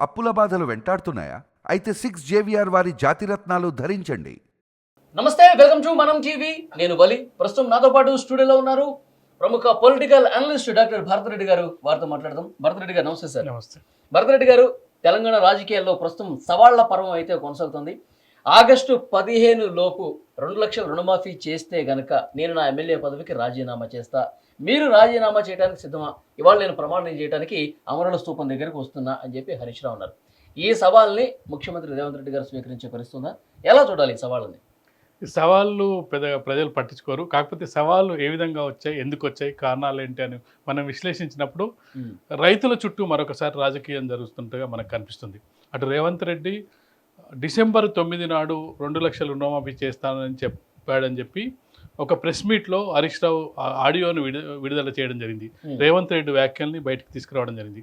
అప్పుల బాధలు వెంటాడుతున్నాయా? అయితే సిక్స్ జేవిఆర్ వారి జాతిరత్నాలు ధరించండి. నమస్తే వెల్కమ్ టు మనం టీవీ. నేను బలి. ప్రస్తుతం నాతో పాటు స్టూడియోలో ఉన్నారు ప్రముఖ పొలిటికల్ అనలిస్ట్ డాక్టర్ భరతరెడ్డి గారు. వారితో మాట్లాడదాం. భరతరెడ్డి గారు నమస్తే సార్. నమస్తే. భరతరెడ్డి గారు తెలంగాణ రాజకీయాల్లో ప్రస్తుతం సవాళ్ళ పర్వం అయితే కొనసాగుతుంది. ఆగస్టు పదిహేను లోపు రెండు లక్షల రుణమాఫీ చేస్తే గనక నేను నా ఎమ్మెల్యే పదవికి రాజీనామా చేస్తా. మీరు రాజీనామా చేయడానికి సిద్ధమా? ఇవాళ నేను ప్రమాణం చేయడానికి అమరుల స్తూపం దగ్గరికి వస్తున్నా అని చెప్పి హరీష్ రావు అన్నారు. ఈ సవాల్ని ముఖ్యమంత్రి రేవంత్ రెడ్డి గారు స్వీకరించే పరిస్థితుందా? ఎలా చూడాలి ఈ సవాళ్ళని? ఈ సవాళ్ళు పెద్దగా ప్రజలు పట్టించుకోరు. కాకపోతే సవాళ్ళు ఏ విధంగా వచ్చాయి? ఎందుకు వచ్చాయి? కారణాలు ఏంటి అని మనం విశ్లేషించినప్పుడు రైతుల చుట్టూ మరొకసారి రాజకీయం జరుగుతుంటగా మనకు కనిపిస్తుంది. అటు రేవంత్ రెడ్డి డిసెంబర్ తొమ్మిది నాడు రెండు లక్షల రుణమాఫీ చేస్తానని చెప్పాడని చెప్పి ఒక ప్రెస్ మీట్లో హరీష్ రావు ఆడియోను విడు విడుదల చేయడం జరిగింది. రేవంత్ రెడ్డి వ్యాఖ్యల్ని బయటకు తీసుకురావడం జరిగింది.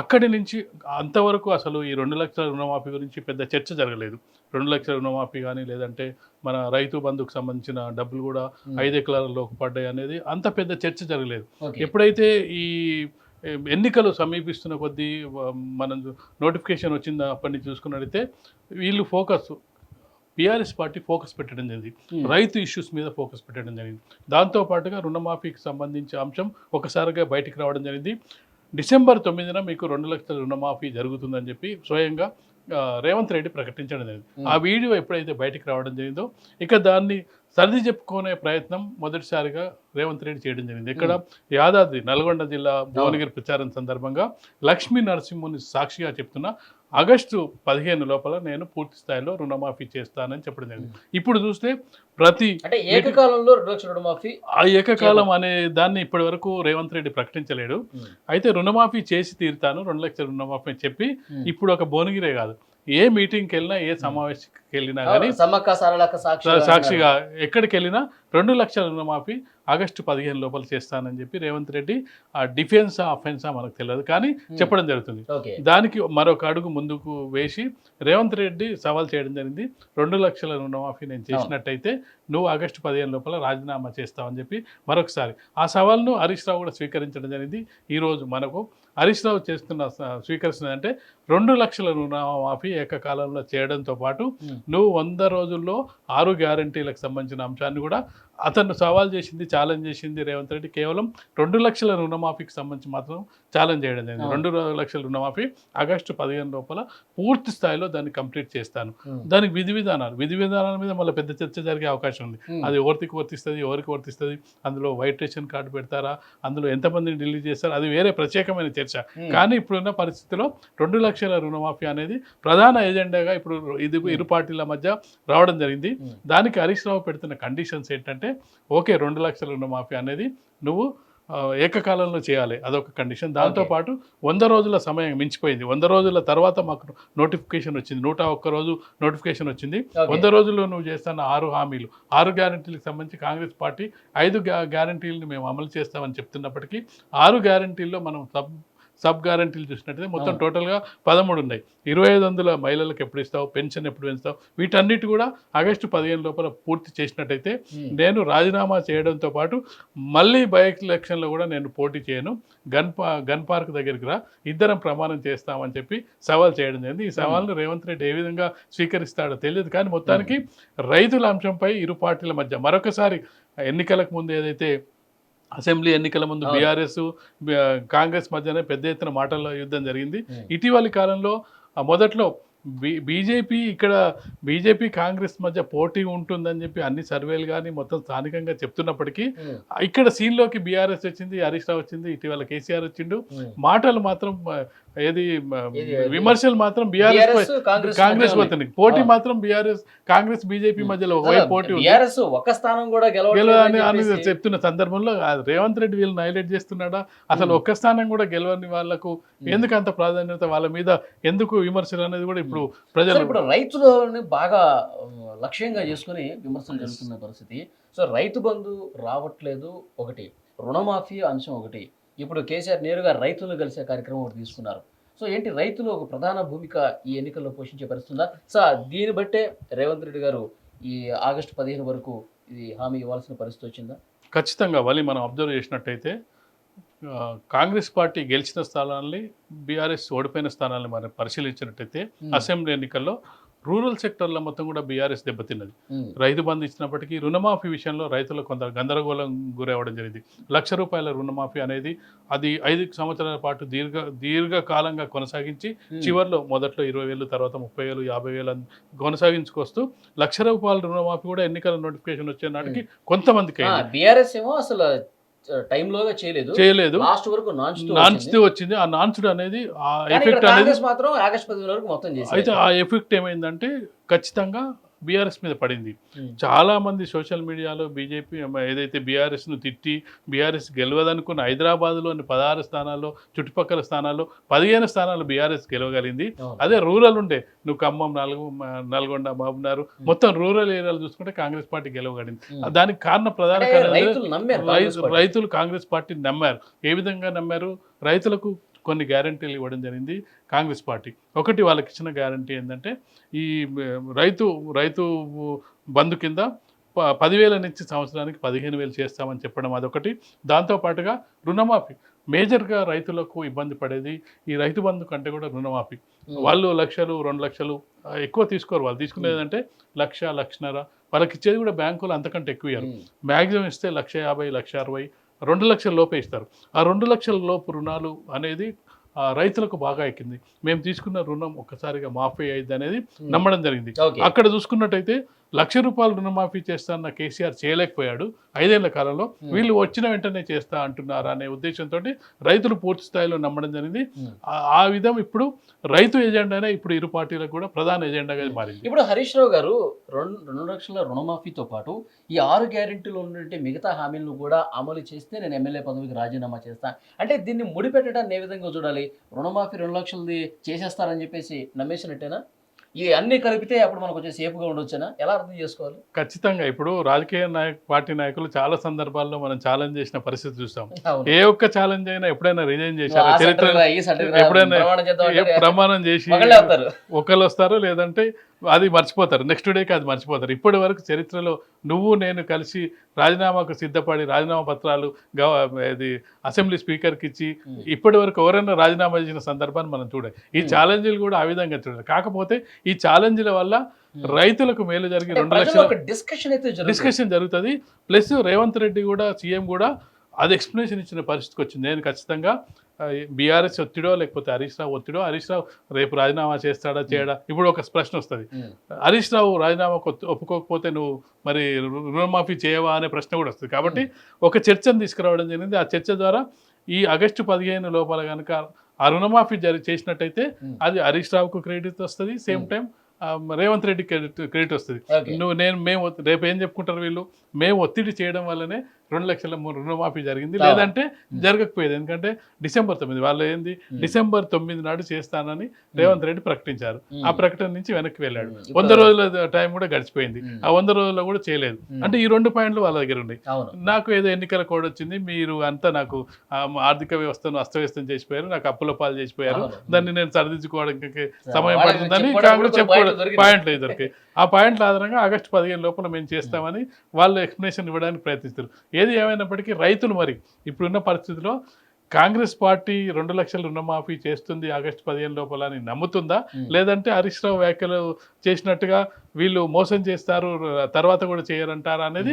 అక్కడి నుంచి అంతవరకు అసలు ఈ రెండు లక్షల రుణమాఫీ గురించి పెద్ద చర్చ జరగలేదు రెండు లక్షల రుణమాఫీ కానీ లేదంటే మన రైతు బంధుకు సంబంధించిన డబ్బులు కూడా. ఐదు ఎకరాలలోకి పడ్డాయి అనేది అంత పెద్ద చర్చ జరగలేదు. ఎప్పుడైతే ఈ ఎన్నికలు సమీపిస్తున్న కొద్దీ మనం నోటిఫికేషన్ వచ్చింది అప్పటి నుంచి చూసుకున్నట్టయితే వీళ్ళు ఫోకస్ బీఆర్ఎస్ పార్టీ ఫోకస్ పెట్టడం జరిగింది ఉమ్. రైతు ఇష్యూస్ మీద ఫోకస్ పెట్టడం జరిగింది దాంతో పాటుగా రుణమాఫీకి సంబంధించిన అంశం ఒకసారిగా బయటికి రావడం జరిగింది డిసెంబర్ తొమ్మిదిన మీకు రెండు లక్షల రుణమాఫీ జరుగుతుందని చెప్పి స్వయంగా రేవంత్ రెడ్డి ప్రకటించడం జరిగింది Hmm. ఆ వీడియో ఎప్పుడైతే బయటికి రావడం జరిగిందో ఇక దాన్ని సర్ది చెప్పుకునే ప్రయత్నం మొదటిసారిగా రేవంత్ రెడ్డి చేయడం జరిగింది. ఇక్కడ యాదాద్రి నల్గొండ జిల్లా భువనగిరి ప్రచారం సందర్భంగా లక్ష్మీ నరసింహుని సాక్షిగా చెప్తున్నా ఆగస్టు పదిహేను లోపల నేను పూర్తి స్థాయిలో రుణమాఫీ చేస్తానని చెప్పడం జరిగింది. ఇప్పుడు చూస్తే ప్రతి అంటే ఏకకాలంలో రెండు లక్షల రుణమాఫీ ఆ ఏకకాలం అనే దాన్ని ఇప్పటి వరకు రేవంత్ రెడ్డి ప్రకటించలేడు. అయితే రుణమాఫీ చేసి తీరుతాను రెండు లక్షల రుణమాఫీ అని చెప్పి. ఇప్పుడు ఒక భువనగిరే కాదు. ఏ మీటింగ్కి వెళ్ళినా ఏ వెళ్ళినా కానీ సమ్మక్క సారళక్క సాక్షి సాక్షిగా ఎక్కడికి వెళ్ళినా రెండు లక్షల రుణమాఫీ ఆగస్టు పదిహేను లోపల చేస్తానని చెప్పి రేవంత్ రెడ్డి ఆ డిఫెన్సా అఫెన్సా మనకు తెలియదు కానీ చెప్పడం జరుగుతుంది. దానికి మరొక అడుగు ముందుకు వేసి రేవంత్ రెడ్డి సవాల్ చేయడం జరిగింది. రెండు లక్షల రుణమాఫీ నేను చేసినట్టయితే నువ్వు ఆగస్టు పదిహేను లోపల రాజీనామా చేస్తావని చెప్పి మరొకసారి ఆ సవాల్ను హరీష్ రావు కూడా స్వీకరించడం జరిగింది. ఈరోజు మనకు హరీష్ రావు చేస్తున్న స- స్వీకరిస్తున్నది అంటే రెండు లక్షల రుణమాఫీ ఏకకాలంలో చేయడంతో పాటు. నువ్వు వంద రోజుల్లో ఆరు గ్యారంటీలకు సంబంధించిన అంశాన్ని కూడా అతను సవాల్ చేసింది ఛాలెంజ్ చేసింది రేవంత్ రెడ్డి. కేవలం రెండు లక్షల రుణమాఫీకి సంబంధించి మాత్రం ఛాలెంజ్ చేయడం జరిగింది. రెండు లక్షల రుణమాఫీ ఆగస్టు పదిహేను లోపల పూర్తి స్థాయిలో దాన్ని కంప్లీట్ చేస్తాను. దానికి విధి విధానాలు. విధి విధానాల మీద మళ్ళీ పెద్ద చర్చ జరిగే అవకాశం ఉంది. అది ఎవరికి వర్తిస్తుంది ఎవరికి వర్తిస్తుంది? అందులో వైట్ రేషన్ కార్డు పెడతారా? అందులో ఎంతమందిని ఢిల్లీ చేస్తారు? అది వేరే ప్రత్యేకమైన చర్చ. కానీ ఇప్పుడున్న పరిస్థితిలో రెండు లక్షల రుణమాఫీ అనేది ప్రధాన ఎజెండాగా ఇప్పుడు ఇది ఇరు పార్టీల మధ్య రావడం జరిగింది. దానికి హరీష్ రావు పెడుతున్న కండిషన్స్ ఏంటంటే ఓకే రెండు లక్షల రుణమాఫీ అనేది నువ్వు ఏకకాలంలో చేయాలి. అదొక కండిషన్ దాంతోపాటు వంద రోజుల సమయం మించిపోయింది. వంద రోజుల తర్వాత మాకు నోటిఫికేషన్ వచ్చింది. నూట ఒక్క రోజు నోటిఫికేషన్ వచ్చింది. వంద రోజుల్లో నువ్వు చేస్తున్న ఆరు హామీలు. ఆరు గ్యారంటీలకు సంబంధించి కాంగ్రెస్ పార్టీ ఐదు గ్యా గ్యారంటీలను మేము అమలు చేస్తామని చెప్తున్నప్పటికీ ఆరు గ్యారంటీల్లో మనం సబ్ గ్యారంటీలు చూసినట్టయితే మొత్తం. టోటల్గా పదమూడు ఉన్నాయి. ఇరవై ఐదు వందల మహిళలకు ఎప్పుడు ఇస్తావు? పెన్షన్ ఎప్పుడు పెంచుతావు? వీటన్నిటి కూడా ఆగస్టు పదిహేను లోపల పూర్తి చేసినట్టయితే. నేను రాజీనామా చేయడంతో పాటు మళ్ళీ బై ఎలక్షన్లో కూడా నేను పోటీ చేయను. గన్ గన్ పార్క్ దగ్గరికి రా. ఇద్దరం ప్రమాణం చేస్తామని చెప్పి సవాల్ చేయడం జరిగింది. ఈ సవాల్ను రేవంత్ రెడ్డి ఏ విధంగా స్వీకరిస్తాడో తెలియదు. కానీ మొత్తానికి రైతుల అంశంపై ఇరు పార్టీల మధ్య మరొకసారి ఎన్నికలకు ముందు ఏదైతే అసెంబ్లీ ఎన్నికల ముందు. బీఆర్ఎస్ కాంగ్రెస్ మధ్యనే పెద్ద ఎత్తున మాటల యుద్ధం జరిగింది. ఇటీవలి కాలంలో మొదట్లో బీ బీజేపీ ఇక్కడ బీజేపీ కాంగ్రెస్ మధ్య పోటీ ఉంటుందని చెప్పి అన్ని సర్వేలు కానీ మొత్తం స్థానికంగా చెప్తున్నప్పటికీ. ఇక్కడ సీన్లోకి బీఆర్ఎస్ వచ్చింది హరీష్ రావు వచ్చింది ఇటీవల కేసీఆర్ వచ్చిండు. మాటలు మాత్రం ఏది? విమర్శలు మాత్రం బీఆర్ఎస్ కాంగ్రెస్ పోతుంది పోటీ. మాత్రం బీఆర్ఎస్ కాంగ్రెస్ బీజేపీ మధ్యలో పోటీ ఒక్క స్థానం కూడా గెలవని అని చెప్తున్న సందర్భంలో రేవంత్ రెడ్డి వీళ్ళని హైలైట్ చేస్తున్నాడా అసలు. ఒక్క స్థానం కూడా గెలవని వాళ్ళకు ఎందుకు అంత ప్రాధాన్యత వాళ్ళ మీద ఎందుకు విమర్శలు అనేది కూడా ఇప్పుడు ప్రజలు ఇప్పుడు రైతులని బాగా లక్ష్యంగా చేసుకుని విమర్శలు జరుగుతున్న పరిస్థితి. సో రైతు బంధు రావట్లేదు ఒకటి. రుణమాఫీ అంశం ఒకటి. ఇప్పుడు కేసీఆర్ నేరుగా రైతులను కలిసే కార్యక్రమం ఒకటి తీసుకున్నారు. సో ఏంటి రైతులు ఒక ప్రధాన భూమిక ఈ ఎన్నికల్లో పోషించే పరిస్థితుందా? సో దీన్ని బట్టే రేవంత్ రెడ్డి గారు ఈ ఆగస్టు పదిహేను వరకు ఇది హామీ ఇవ్వాల్సిన పరిస్థితి వచ్చిందా? ఖచ్చితంగా వలి మనం అబ్జర్వ్ చేసినట్టయితే కాంగ్రెస్ పార్టీ గెలిచిన స్థానాల్ని బీఆర్ఎస్ ఓడిపోయిన స్థానాల్ని మనం పరిశీలించినట్టయితే. అసెంబ్లీ ఎన్నికల్లో రూరల్ సెక్టర్లో మొత్తం కూడా బీఆర్ఎస్ దెబ్బతిన్నది. రైతు బంధు ఇచ్చినప్పటికీ రుణమాఫీ విషయంలో రైతులు కొంత గందరగోళం గురవ్వడం జరిగింది లక్ష రూపాయల రుణమాఫీ అనేది అది ఐదు సంవత్సరాల పాటు దీర్ఘ దీర్ఘకాలంగా కొనసాగించి. చివరిలో మొదట్లో ఇరవై వేలు తర్వాత ముప్పై వేలు యాభై వేలు కొనసాగించుకొస్తూ లక్ష రూపాయల రుణమాఫీ కూడా ఎన్నికల నోటిఫికేషన్ వచ్చే నాటికి కొంతమందికి. బీఆర్ఎస్ ఏమో అసలు టైంలోగా చేయలేదు. చేయలేదు. లాస్ట్ వరకు నాన్ నాన్చుతూ వచ్చింది. ఆ నాన్చుడు అనేది ఆ ఎఫెక్ట్ అనేది మాత్రం ఆగస్ట్ పదిహేను వరకు మొత్తం చేసి అయితే ఆ ఎఫెక్ట్ ఏమైందంటే ఖచ్చితంగా బీఆర్ఎస్ మీద పడింది. చాలా మంది సోషల్ మీడియాలో బీజేపీ ఏదైతే బీఆర్ఎస్ను తిట్టి బీఆర్ఎస్ గెలవదనుకున్న హైదరాబాద్లోని పదహారు స్థానాల్లో చుట్టుపక్కల స్థానాల్లో పదిహేను స్థానాలు బీఆర్ఎస్ గెలవగలిగింది. అదే రూరల్ ఉండే. నువ్వు ఖమ్మం నల్గొ నల్గొండ మహబూబ్నగర్ మొత్తం రూరల్ ఏరియాలు చూసుకుంటే కాంగ్రెస్ పార్టీ గెలవగలిగింది. దానికి కారణం ప్రధాన కారణం రైతులు కాంగ్రెస్ రైతు పార్టీ. రైతులు కాంగ్రెస్ పార్టీ నమ్మారు. ఏ విధంగా నమ్మారు? రైతులకు కొన్ని గ్యారంటీలు ఇవ్వడం జరిగింది కాంగ్రెస్ పార్టీ. ఒకటి వాళ్ళకి ఇచ్చిన గ్యారంటీ ఏంటంటే ఈ రైతు రైతు బంధు కింద ప- పదివేల నుంచి సంవత్సరానికి పదిహేను వేలు చేస్తామని చెప్పడం అదొకటి. దాంతోపాటుగా రుణమాఫీ. మేజర్గా రైతులకు ఇబ్బంది పడేది ఈ రైతు బంధు కంటే కూడా రుణమాఫీ. వాళ్ళు లక్షలు రెండు లక్షలు ఎక్కువ తీసుకోరు వాళ్ళు. తీసుకునేది అంటే లక్ష లక్షన్నర. వాళ్ళకి ఇచ్చేది కూడా బ్యాంకులు అంతకంటే ఎక్కువ ఇవ్వరు. మ్యాక్సిమం ఇస్తే లక్ష యాభై లక్ష అరవై రెండు లక్షల లోపే ఇస్తారు. ఆ రెండు లక్షల లోపు రుణాలు అనేది ఆ, రైతులకు బాగా ఎక్కింది. మేము తీసుకున్న రుణం ఒక్కసారిగా మాఫీ అయ్యింది అనేది నమ్మడం జరిగింది. అక్కడ చూసుకున్నట్టయితే లక్ష రూపాయలు రుణమాఫీ చేస్తాన్న కేసీఆర్ చేయలేకపోయాడు. ఐదేళ్ళ కాలంలో వీళ్ళు వచ్చిన వెంటనే చేస్తా అంటున్నారు అనే ఉద్దేశంతో రైతులు పూర్తి స్థాయిలో నమ్మడం జరిగింది. ఆ- ఆ విధం ఇప్పుడు రైతు ఎజెండానే ఇప్పుడు ఇరు పార్టీలకు కూడా ప్రధాన ఎజెండాగా మారింది. ఇప్పుడు హరీష్ రావు గారు రెండు రెండు లక్షల రుణమాఫీతో పాటు ఈ ఆరు గ్యారెంటీలు ఉన్నటువంటి మిగతా హామీలను కూడా అమలు చేస్తే నేను ఎమ్మెల్యే పదవికి రాజీనామా చేస్తాను అంటే దీన్ని ముడిపెట్టడాన్ని ఏ విధంగా చూడాలి? రుణమాఫీ రెండు లక్షలది చేసేస్తారని చెప్పేసి నమ్మేసినట్టేనా? ఈ అన్ని కలిపితే అప్పుడు మనకు వచ్చే సేఫ్గా ఉండొచ్చేనా? ఎలా అర్థం చేసుకోవాలి? ఖచ్చితంగా. ఇప్పుడు రాజకీయ నాయక పార్టీ నాయకులు చాలా సందర్భాల్లో మనం ఛాలెంజ్ చేసిన పరిస్థితి చూస్తాం. ఏ ఒక్క ఛాలెంజ్ అయినా ఎప్పుడైనా రిజైన్ చేశారా? చరిత్ర ఎప్పుడైనా ప్రమాణం చేసి ఒకళ్ళు వస్తారు లేదంటే అది మర్చిపోతారు నెక్స్ట్ డేకి అది మర్చిపోతారు ఇప్పటి వరకు చరిత్రలో నువ్వు నేను కలిసి రాజీనామాకు సిద్ధపడి రాజీనామా పత్రాలు గవ ఇది అసెంబ్లీ స్పీకర్కి ఇచ్చి Hmm. ఇప్పటి వరకు ఎవరైనా రాజీనామా చేసిన సందర్భాన్ని మనం చూడాలి ఈ Hmm. ఛాలెంజ్లు కూడా ఆ విధంగా చూడాలి కాకపోతే ఈ ఛాలెంజ్ల వల్ల Hmm. రైతులకు మేలు జరిగి రెండు లక్షల డిస్కషన్ డిస్కషన్ జరుగుతుంది ప్లస్ రేవంత్ రెడ్డి కూడా సీఎం కూడా అది ఎక్స్ప్లెనేషన్ ఇచ్చిన పరిస్థితికి వచ్చింది. నేను ఖచ్చితంగా బీఆర్ఎస్ ఒత్తిడో లేకపోతే హరీష్ రావు ఒత్తిడో హరీష్ రావు రేపు రాజీనామా చేస్తాడా చేయడా? ఇప్పుడు ఒక ప్రశ్న వస్తుంది. హరీష్ రావు రాజీనామాకు ఒత్తు- ఒప్పుకోకపోతే నువ్వు మరి రుణమాఫీ చేయవా అనే ప్రశ్న కూడా వస్తుంది. కాబట్టి ఒక చర్చను తీసుకురావడం జరిగింది. ఆ చర్చ ద్వారా ఈ ఆగస్టు పదిహేను లోపల కనుక ఆ రుణమాఫీ జరి చేసినట్టయితే. అది హరీష్ రావుకు క్రెడిట్ వస్తుంది. Same. Time Revanth Reddy credit credit వస్తుంది. నువ్వు నేను మేము రేపు ఏం చెప్పుకుంటారు వీళ్ళు? మేము ఒత్తిడి చేయడం వల్లనే రెండు లక్షల రుణమాఫీ జరిగింది. లేదంటే జరగకపోయేది. ఎందుకంటే డిసెంబర్ తొమ్మిది వాళ్ళు ఏంది. డిసెంబర్ తొమ్మిది నాడు చేస్తానని రేవంత్ రెడ్డి ప్రకటించారు. ఆ ప్రకటన నుంచి వెనక్కి వెళ్ళాడు. వంద రోజుల టైం కూడా గడిచిపోయింది. ఆ వంద రోజుల్లో కూడా చేయలేదు. అంటే ఈ రెండు పాయింట్లు వాళ్ళ దగ్గర ఉన్నాయి. నాకు ఏదో ఎన్నికల కోడ్ వచ్చింది. మీరు అంతా నాకు ఆర్థిక వ్యవస్థను అస్తవ్యస్తం చేసిపోయారు. నాకు అప్పుల పాలు చేసిపోయారు. దాన్ని నేను సరిదిద్దుకోవడానికి సమయం పడుతుందని కాంగ్రెస్ చెప్పుకోవడం. పాయింట్లు దొరికాయి. ఆ పాయింట్ల ఆధారంగా ఆగస్టు పదిహేను లోపల మేము చేస్తామని వాళ్ళు ఎక్స్ప్లెనేషన్ ఇవ్వడానికి ప్రయత్నిస్తారు. ఏది ఏమైనప్పటికీ రైతులు మరి ఇప్పుడున్న పరిస్థితిలో కాంగ్రెస్ పార్టీ రెండు లక్షల రుణమాఫీ చేస్తుంది ఆగస్టు పదిహేను లోపల అని నమ్ముతుందా. లేదంటే హరీష్ రావు వ్యాఖ్యలు చేసినట్టుగా వీళ్ళు మోసం చేస్తారు తర్వాత కూడా చేయరంటారా అనేది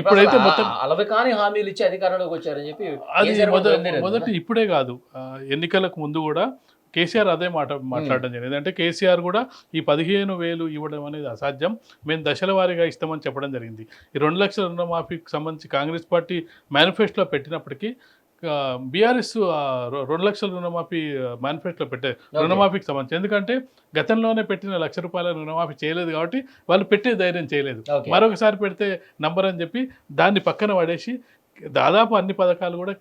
ఇప్పుడైతే మొత్తం ఆ అలవి కాని హామీలు ఇచ్చి అధికారంలోకి వచ్చారని చెప్పి అది మొదటి. ఇప్పుడే కాదు ఎన్నికలకు ముందు కూడా కేసీఆర్ అదే మాట మాట్లాడడం జరిగింది. అంటే కేసీఆర్ కూడా ఈ పదిహేను వేలు ఇవ్వడం అనేది అసాధ్యం. మేము దశల వారీగా ఇస్తామని చెప్పడం జరిగింది. ఈ రెండు లక్షల రుణమాఫీకి సంబంధించి కాంగ్రెస్ పార్టీ మేనిఫెస్టోలో పెట్టినప్పటికీ బీఆర్ఎస్ రెండు లక్షల రుణమాఫీ మేనిఫెస్టోలో పెట్టే రుణమాఫీకి సంబంధించి. ఎందుకంటే గతంలోనే పెట్టిన లక్ష రూపాయల రుణమాఫీ చేయలేదు కాబట్టి వాళ్ళు పెట్టే ధైర్యం చేయలేదు. మరొకసారి పెడితే నంబర్ అని చెప్పి దాన్ని పక్కన పడేసి దాదాపు అన్ని పథకాలు కూడా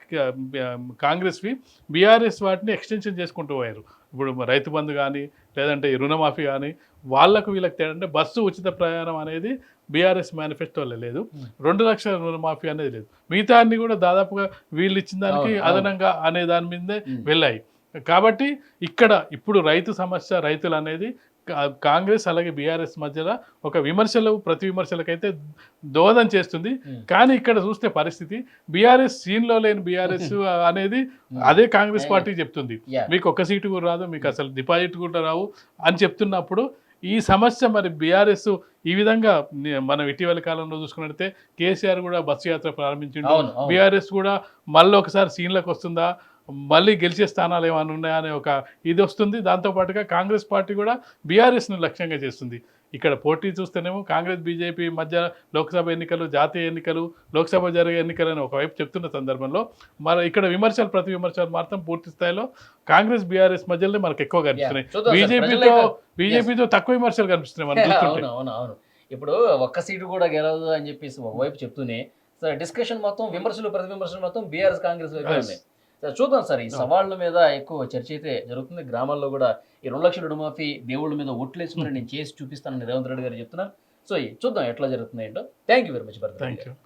కాంగ్రెస్వి బీఆర్ఎస్ వాటిని ఎక్స్టెన్షన్ చేసుకుంటూ పోయారు ఇప్పుడు రైతు బంధు కానీ లేదంటే ఈ రుణమాఫీ కానీ వాళ్ళకు వీళ్ళకి తేడా అంటే బస్సు ఉచిత ప్రయాణం అనేది బీఆర్ఎస్ మేనిఫెస్టోలో లేదు. రెండు లక్షల రుణమాఫీ అనేది లేదు మిగతా అన్ని కూడా దాదాపుగా వీళ్ళు ఇచ్చిన దానికి. అదనంగా అనే దాని మీదే. వెళ్ళాయి కాబట్టి ఇక్కడ ఇప్పుడు రైతు సమస్య రైతులు అనేది కాంగ్రెస్ అలాగే బీఆర్ఎస్ మధ్యలో ఒక విమర్శలు ప్రతి విమర్శలకైతే దోహదం చేస్తుంది. కానీ ఇక్కడ చూస్తే పరిస్థితి బీఆర్ఎస్ సీన్లో లేని బీఆర్ఎస్ అనేది అదే కాంగ్రెస్. పార్టీ చెప్తుంది. మీకు ఒక్క సీటు కూడా రాదు మీకు అసలు డిపాజిట్ కూడా రావు అని చెప్తున్నప్పుడు ఈ సమస్య మరి బీఆర్ఎస్ ఈ విధంగా మనం ఇటీవల కాలంలో చూసుకున్నట్లయితే కేసీఆర్ కూడా బస్సు యాత్ర ప్రారంభించిండు. బీఆర్ఎస్ కూడా మళ్ళీ ఒకసారి సీన్లకు వస్తుందా? మళ్ళీ గెలిచే స్థానాలు ఏమైనా ఉన్నాయా అనే ఒక ఇది వస్తుంది. దాంతోపాటుగా కాంగ్రెస్ పార్టీ కూడా బీఆర్ఎస్ను లక్ష్యంగా చేస్తుంది. ఇక్కడ పోటీ చూస్తేనేమో కాంగ్రెస్ బీజేపీ మధ్య లోక్సభ ఎన్నికలు జాతీయ ఎన్నికలు లోక్సభ జరిగే ఎన్నికలు అని ఒకవైపు చెప్తున్న సందర్భంలో మరి ఇక్కడ విమర్శలు ప్రతి విమర్శలు మాత్రం పూర్తి స్థాయిలో కాంగ్రెస్ బీఆర్ఎస్ మధ్యలో మనకు ఎక్కువ కనిపిస్తున్నాయి. బీజేపీతో బీజేపీతో తక్కువ విమర్శలు కనిపిస్తున్నాయి మనం చూస్తుంటే అవును అవును అవును. ఇప్పుడు ఒక్క సీటు కూడా గెలవదు అని చెప్పేసి ఒకవైపు చెప్తూనే డిస్కషన్ మొత్తం విమర్శలు ప్రతి విమర్శలు మొత్తం బీఆర్ఎస్ కాంగ్రెస్ వైపు చూద్దాం సార్ ఈ సవాళ్ళ మీద ఎక్కువ చర్చ అయితే జరుగుతుంది. గ్రామాల్లో కూడా ఈ రెండు లక్షల రుణమాఫీ దేవుళ్ళ మీద ఒట్లేసి మరి నేను చేసి చూపిస్తానని రేవంత్ రెడ్డి గారు చెప్తున్నారు. సో ఈ చూద్దాం ఎట్లా జరుగుతుంది ఏంటో. Thank you very much thank you